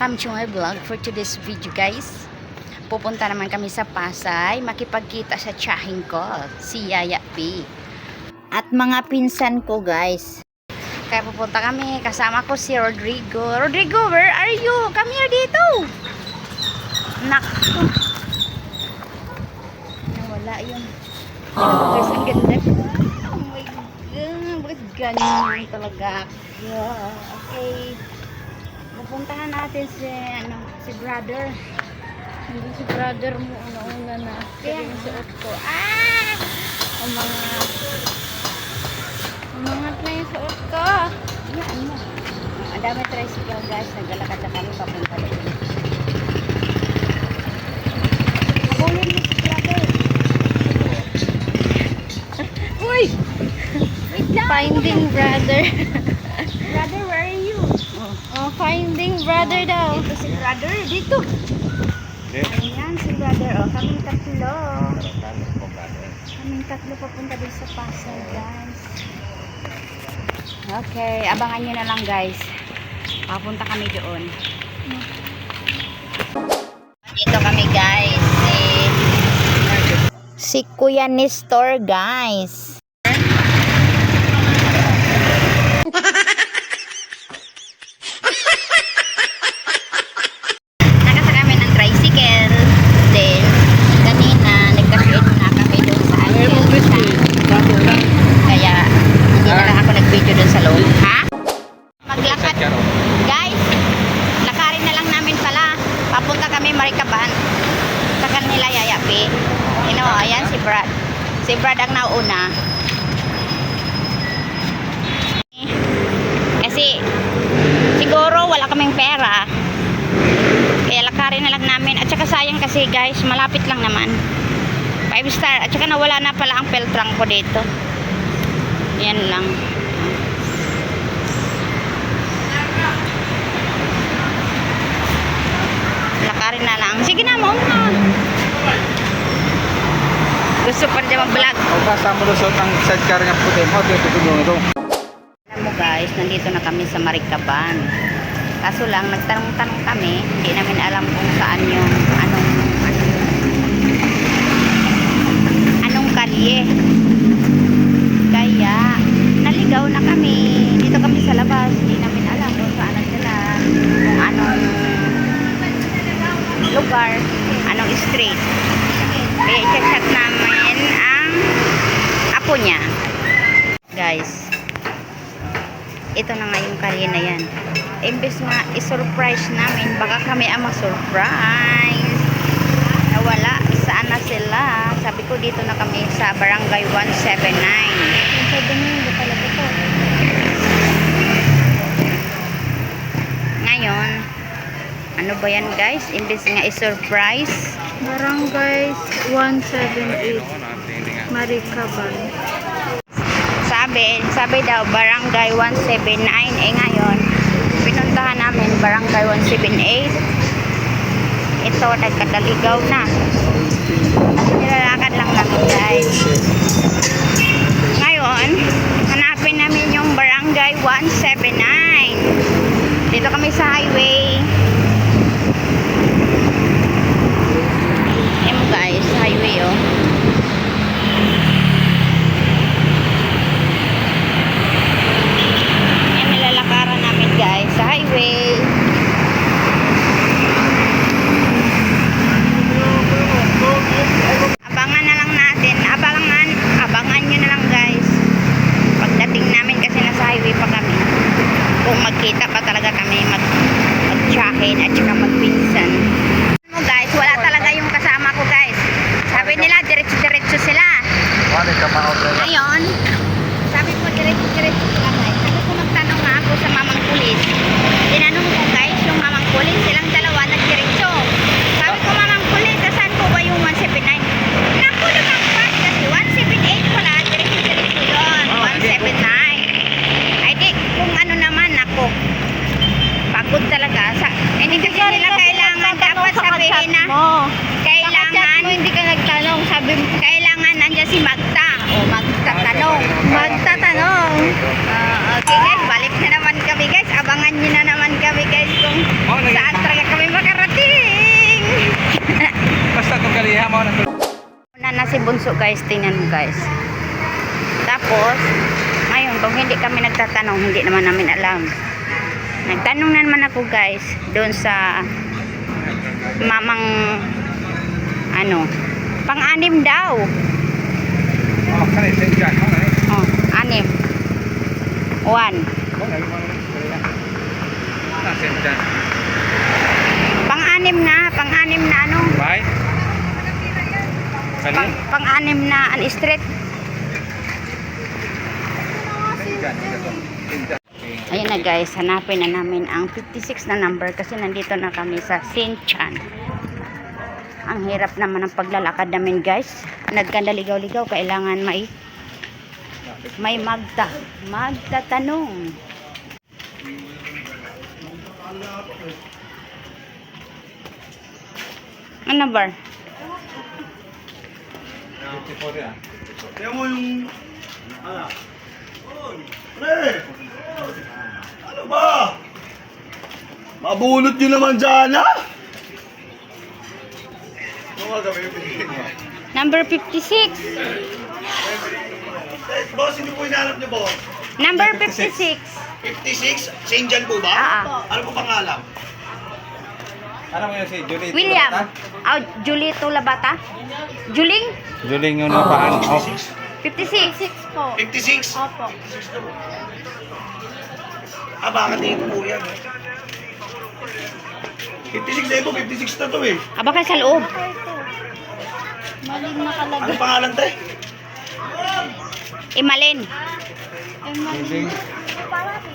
welcome to my vlog for today's video guys. Pupunta naman kami sa Pasay, makipagkita sa tsahin ko, si Yaya P. At mga pinsan ko guys. Kaya pupunta kami, kasama ko si Rodrigo. Rodrigo, where are you? Come here dito! Naku! Nawala yun. Guys, ang ganda. Oh my God, bakit ganyan talaga? Okay. Pupuntahan natin si, ano, si brother. Hindi si brother mo, una-una na. Kaya yung suot ko. Ah! Ang mga, ang mga na yung suot ko. Yan mo. Ang dami tricycle guys. Naglalakad na kami papunta doon. Habulin mo si brother. Uy! Wait lang! Finding. Brother, where are you? Oh, finding brother daw. Dito si brother, dito. Ayan si brother. O, kaming tatlo. Kaming tatlo papunta din sa Pasay, guys. Okay, abangan nyo na lang, guys. Papunta kami doon. Dito kami, guys. Si, si Kuya Nestor, guys. Nakasa kami ng tricycle. Then, kanina, nagka-create na kami doon sa Alcalá. Kaya, hindi na lang ako nag-video doon sa loob. Ha? Maglakad. Guys, lakarin na lang namin pala. Papunta kami Marikaban. Sa kanila yayapi. You know, ayan si Brad. Si Brad ang nauna. Kasi, siguro wala kaming pera. Kaya lakarin na lang namin. At saka sayang kasi guys, malapit lang naman. 5 star. At saka nawala na pala ang peltrang ko dito. Yan lang. Lakarin na lang. Sige na mo na. Gusto pa rin mag-vlog. O kasama lusot ang sidecar nga puti mo, ito tutulong ito. Alam mo guys, nandito na kami sa Marikaban. Kaso lang, nagtanong-tanong kami, hindi namin alam kung saan yung anong anong, anong kalye. Kaya, naligaw na kami. Dito kami sa labas, hindi namin alam kung saan na sila, kung anong lugar, anong street. Kaya i-chat namin apo niya. Guys, ito na nga yung kalye na yan. Imbes nga i-surprise namin, baka kami ang ma-surprise. Nawala, saan na sila? Sabi ko dito na kami sa barangay 179. Ang sabi niyo, hindi pala ito. Ngayon, ano ba yan guys? Imbes nga i-surprise, Barangay 178, Marikaban. Sabi, sabi daw barangay 179. Eh ngayon, pinuntahan namin barangay 178. Ito, nagkadaligaw na. Nilalakad lang namin guys. Ngayon, hanapin namin yung barangay 179. Dito kami sa highway. Mo guys, highway oh. Yan nilalakaran namin guys sa highway. kaina, mo. Kailangan, mo hindi ka nagtanong. Sabi mo, kailangan andyan si Magta. O, magtatanong. Magtatanong. Uh, okay guys, balik na naman kami guys. Abangan nyo na naman kami guys kung saan talaga kami makarating. Basta itong kaliha mo na. Na si Bunso guys. Tingnan mo guys. Tapos, ngayon, kung hindi kami nagtatanong, hindi naman namin alam. Nagtanong na naman ako guys, doon sa mamang, ano, pang-anim daw. Oh, kani St. John. Oh, anim. One. Ah. Pang-anim na, pang-anim na ano, Bye. Pang, pang-anim na an street. Ayan na guys, hanapin na namin ang 56 na number kasi nandito na kami sa St. Chan. Ang hirap naman ng paglalakad namin guys. Nagkandaligaw-ligaw, kailangan may may magta. Magtatanong. Ano number? 54 yan. Kaya mo yung... Ano? Pre! Ano ba? Mabunot nyo naman dyan, ha? Ano? Number 56. Eh, boss, hindi po hinahanap niyo, boss. Number 56. 56? St. John po ba? Ah, Ano po pangalan? Ano mo yun si Julie? William. Oh, Julito Labata. Juling? Julie yung napaan. Oh. 56. 6 po. 56? Opo. Ah, baka dito po yan. eh. 56 na ito, 56 na to eh. Aba kayo sa loob. Po. Maling Ano nakalagay. pangalan tayo? Imalin. Julie.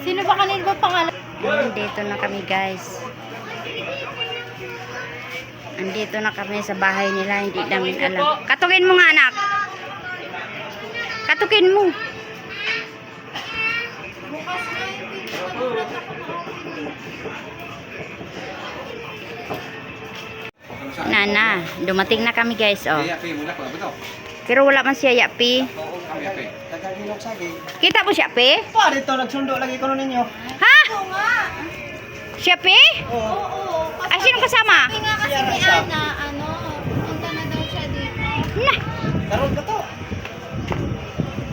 Sino ba kanil ba pangalan? Andito na kami guys. Andito na kami sa bahay nila. Hindi namin alam. Katukin mo nga anak. Katukin mo. Nana, dumating na kami guys oh. Pero wala man siya yapi. Kita po siya pi? Pa, dito nagsundo lagi ko ninyo. Ha? Siya pi? Oo. Ay, sino kasama? Sabi nga kasi ni Ana, ano, punta na daw siya dito. Na. Karon ka to.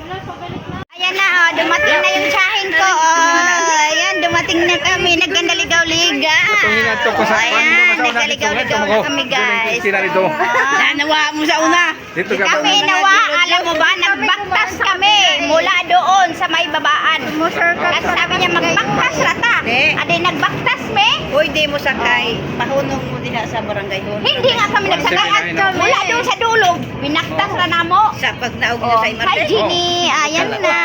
Wala, pabalik na. Ayan na, oh, dumating na yung tsahin ko. Oh, ayan, dumating na kami. Nagkandaligaw-liga. Tungingan to ko sa Ayan, nagkaligaw-ligaw na kami, guys. Sila dito. Ah, nawa mo sa una. Dito ka Kami nawa, alam mo ba, nagbaktas kami mula doon sa may babaan. Kasi sabi niya, magbaktas rata. Adi, nagbaktas me. Uy, di mo sakay. Pahunong mo diha sa barangay doon. Hindi nga kami nagsakay at 179, mula doon sa dulog. Binaktas ra na mo. Sa pag naog Oh, niyo sa hi Imarte. Jenny, ayan na.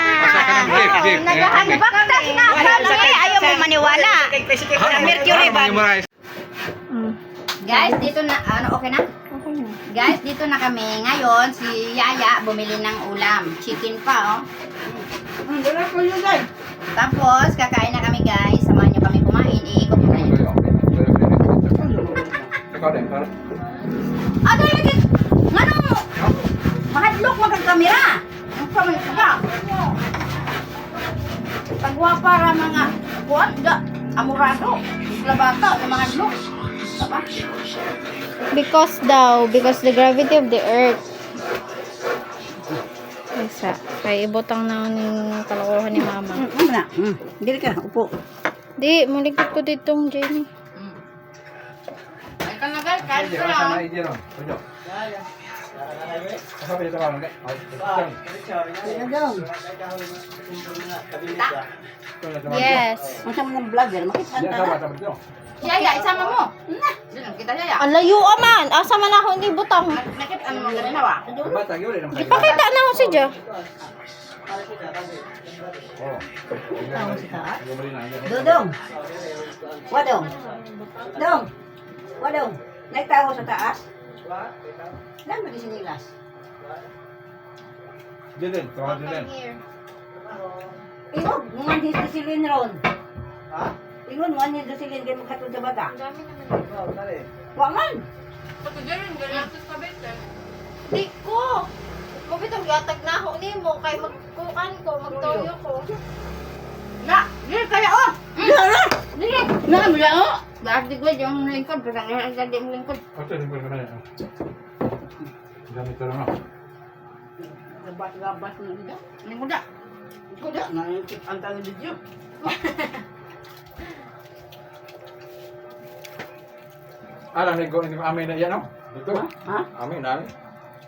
Jeep. Nagbaktas nga kami, ayaw mo maniwala. Mercury ba? Memorize. Guys, dito na, ano, okay na? Guys, dito na kami. Ngayon, si Yaya bumili ng ulam. Chicken pa, oh. Tapos, kakain na kami, guys. Samahan nyo kami kumain. Iikot ko kayo. Ikaw din, para. Ano yung Ano? Mahadlok magkakamera. Ang pamay ka. Pagwa para mga kuwan, amurado. Labata, mga hadlok. Diba? Because daw, because the gravity of the earth. Isa. Kay ibutang na ng kalokohan ni mama. Ano na? Dili ka, upo. Di, muligtad ko ditong Jenny. Ay ka na, guys. Kain Iya, ka na. ito ka lang. Yes. Ang sama ng vlogger, makita itu. Yaya, isama mo. Na, kita Yaya. Ang layo aman. Asa man ako ni butang. Nakit, ano mo ganun gyud naman. Ipakita na ako si Jo. Oh. Na. Dodong. Wadong. Dong. Wadong. Nagtaho sa taas. Lang mo di sinilas. Julen, tawag Julen. Ingon, ngungan di silin ron. Ha? Ingon, ngungan di silin kay maghatod sa bata. Wangan. Di ko. Mabitong yatag na ako ni mo. Kay magkukan ko, magtoyo ko. Na, dito kaya, oh. Yara! Dito. Na, mula o! Bakit di ko yung lingkod? Parang ang ganda yung lingkod. Oto, hindi ko na. Ganito lang. Labas-labas na nila. Ano mo da? Ikaw da, naikip ang tanong video. Alam, ligo ni amin na yan, no? Dito. Ha? Amin, amin.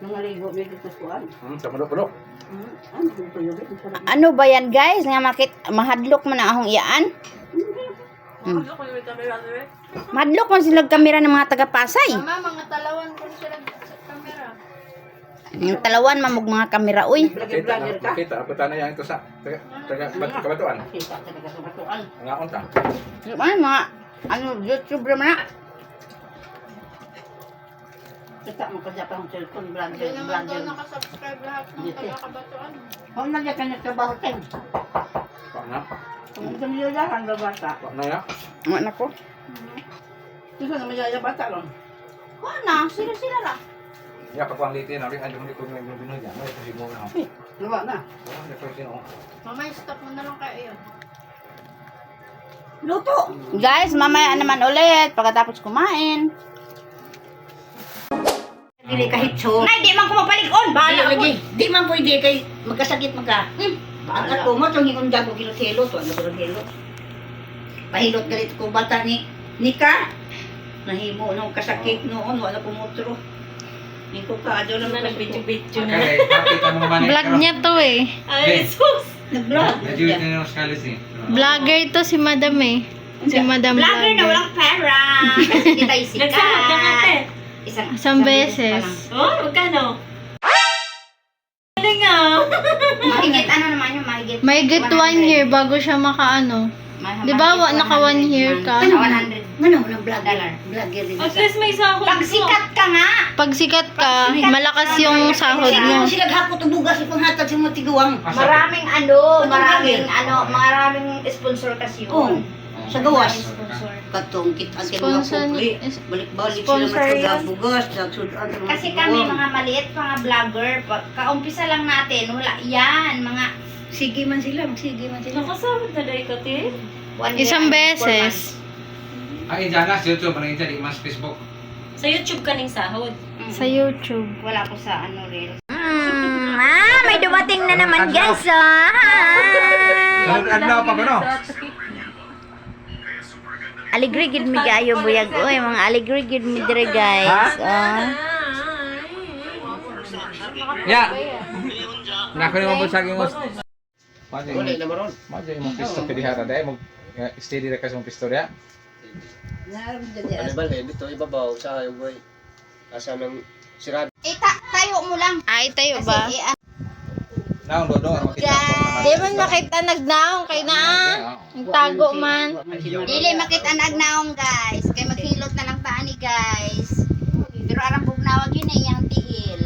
Nangaligo dito sa. Hmm, sa mulok-mulok. Hmm, ano ba? Ano yan guys? Nga makit mahadlok man ang ahong iyaan. Hmm. Madlok man sila kamera ng mga taga-Pasay. Mama, mga talawan ko sila sa camera. Yung talawan mamog mga kamera uy. Ka? Nakita, ako tanay yan ito sa taga, taga, bat, kabatuan. Kita talaga sa batuan. Nga unta. Ano mga ano YouTube naman na. Kita mo kasi pa ang cellphone, Hindi vlogger, naman vlogger. doon nakasubscribe lahat ng Dito. taga-kabatuan. Kung nandiyan ka nagtrabaho tayo. Pa na. Isang nilayahan ba bata? Pa na ya. Ang anak ko. Gusto na mayaya bata lang. Wala, sila-sila lang. Ya, pakuang litin. Ari, anjong litin ko yung binuhay niya. May kasi mo na. Eh, Gawa na. Ko stop mo na lang kayo yun. Luto! Guys, mamaya naman ulit pagkatapos kumain. Dili kahit so. Nay, di man ko mapalig-on. Di Bahala lagi. Di man pwede kay magkasakit magka. Hmm. Ang ato mo, itong hikong jago kilot-hilot. Ano ko hilot? Pahilot galit ko bata ni Nika. Nahimo nung kasakit noon. Wala pumutro. Hindi ko ka. Adyo lang nagbityo-bityo ang mga manik. Vlog niya to eh. Ay, Nag-vlog. Najuit na yung skalis eh. Vlogger to si Madam eh. Si Madam Vlogger na Vlogger. walang pera. Kasi hindi tayo sikat. Isang, Isang beses. Oh, magkano? May get one year bago siya makaano. Di ba, wa- naka one year ka? Ano? 100 Ano? Vlogger. dollar. Vlogger din. At least may sahod Pag sikat ka nga, Pag sikat ka, malakas yung sahod mo. sila hapot ubugas ipang hatag sa mga tiguang. maraming ano, maraming ano, maraming sponsor kasi yun. Sa gawas. Sponsor. Katong kit ang mga Sponsor Balik-balik Sponsor sila yan. magsabugas. Nagsudan sa mga Kasi kami tiguang. mga maliit, mga vlogger, kaumpisa lang natin, wala yan, mga Sige man sila, magsige man sila. Nakasahod na dahil ka, te? one year Isang and four beses. months. Ay, dyan na, sa YouTube, parang hindi, mas Facebook. Sa YouTube ka ning sahod? Mm. Sa YouTube. Wala ko sa ano reel. Mm, ah, may dumating na naman guys, ah. Sunod adlaw pa ko, no? Aligri gid mi gayo buyag oy, mga aligri gid mi dire guys. Oh. Ya. Nako ni mo sa gingos. Wala na maron. Majo imong pisto pidihara dai mo steady ra ka sa imong pisto ya. Ano ba dito ibabaw sa yung boy. Asa nang sirado. Eh, ta- tayo mo lang. Ay, tayo ba? Eh, Naon do do ang makita ko. Di man makita nagnaong kay na. Ang tago man. dili makita ang agnaong guys. Kay maghilot na lang taan ni guys. Pero arang bugnawag yun eh, yung tiil.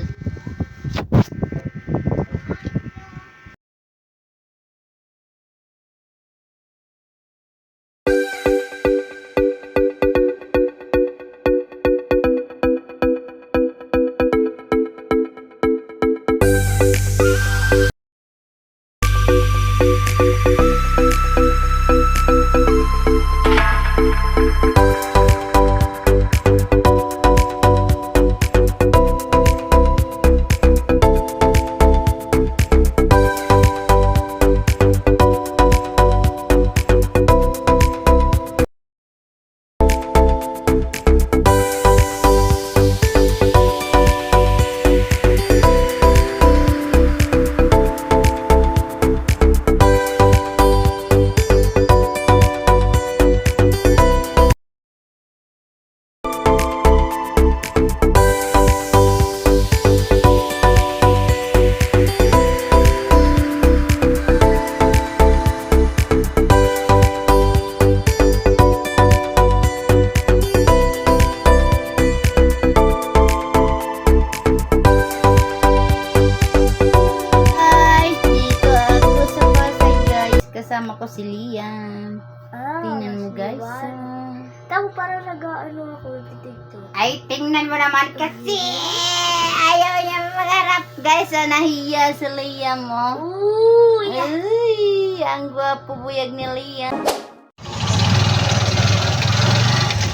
kaya si Liam, mo? Oh. Uy! Ay, ang gwapo buyag ni Liam.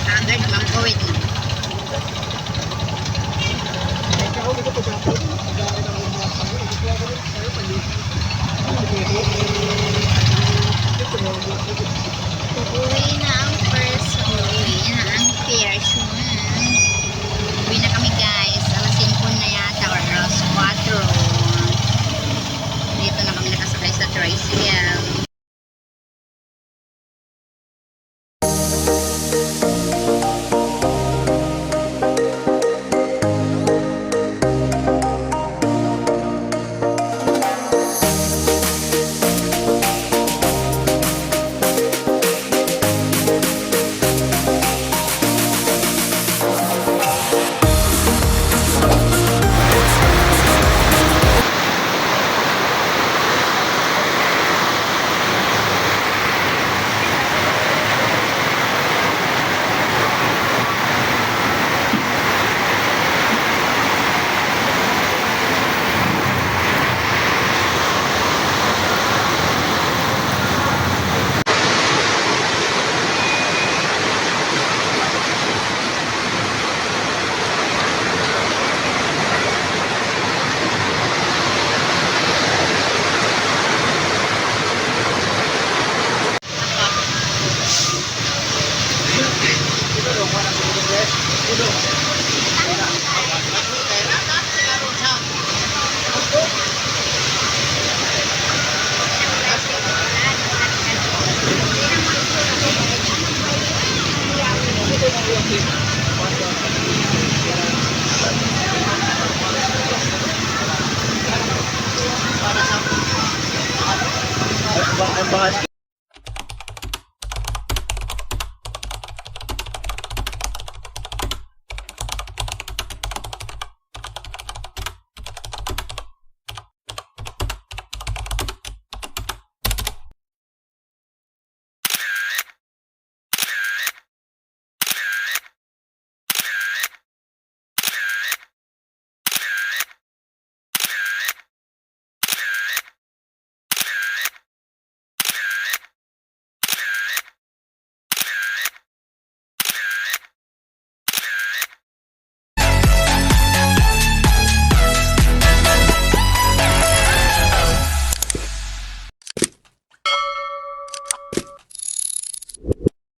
Standard naman ko eh. Uwi na ang first, uwi na ang first one. Uwi na kami guys, alas 5 na yata or alas 4. 5